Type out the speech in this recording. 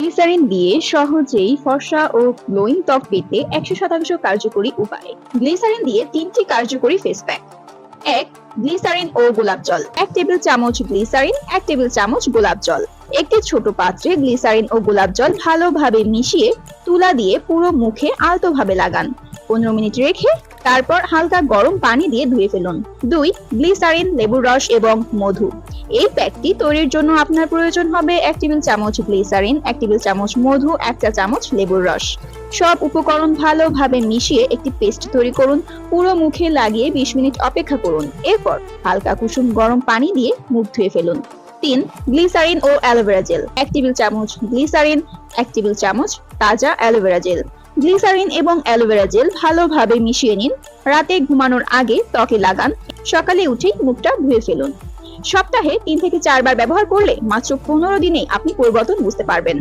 Glycerine দিয়ে সহজেই ফর্সা ও গ্লোয়িং ত্বক পেতে একশো শতাংশ কার্যকরী উপায়। গ্লিসারিন দিয়ে তিনটি কার্যকরী ফেস প্যাক এক, গ্লিসারিন ও গোলাপ জল। এক টেবিল চামচ গ্লিসারিন, এক টেবিল চামচ গোলাপ জল। একটি ছোট পাত্রে গ্লিসারিন ও গোলাপ জল ভালোভাবে মিশিয়ে তুলা দিয়ে পুরো মুখে আলতোভাবে লাগান। পনেরো মিনিট রেখে তারপর হালকা গরম পানি দিয়ে ধুয়ে ফেলুন। দুই, গ্লিসারিন, লেবুর রস এবং মধু। এই প্যাকটি তৈরির জন্য আপনার প্রয়োজন হবে এক টেবিল চামচ গ্লিসারিন, এক টেবিল চামচ মধু, এক চা চামচ লেবুর রস। সব উপকরণ ভালোভাবে মিশিয়ে একটি পেস্ট তৈরি করুন। পুরো মুখে লাগিয়ে বিশ মিনিট অপেক্ষা করুন। এরপর হালকা কুসুম গরম পানি দিয়ে মুখ ধুয়ে ফেলুন। তিন, গ্লিসারিন ও অ্যালোভেরা জেল। এক টেবিল চামচ গ্লিসারিন, এক টেবিল চামচ তাজা অ্যালোভেরা জেল। গ্লিসারিন এবং অ্যালোভেরা জেল ভালোভাবে মিশিয়ে নিন। রাতে ঘুমানোর আগে ত্বকে লাগান। সকালে উঠেই মুখটা ধুয়ে ফেলুন। সপ্তাহে তিন থেকে চারবার ব্যবহার করলে মাত্র পনেরো দিনে আপনি পরিবর্তন বুঝতে পারবেন।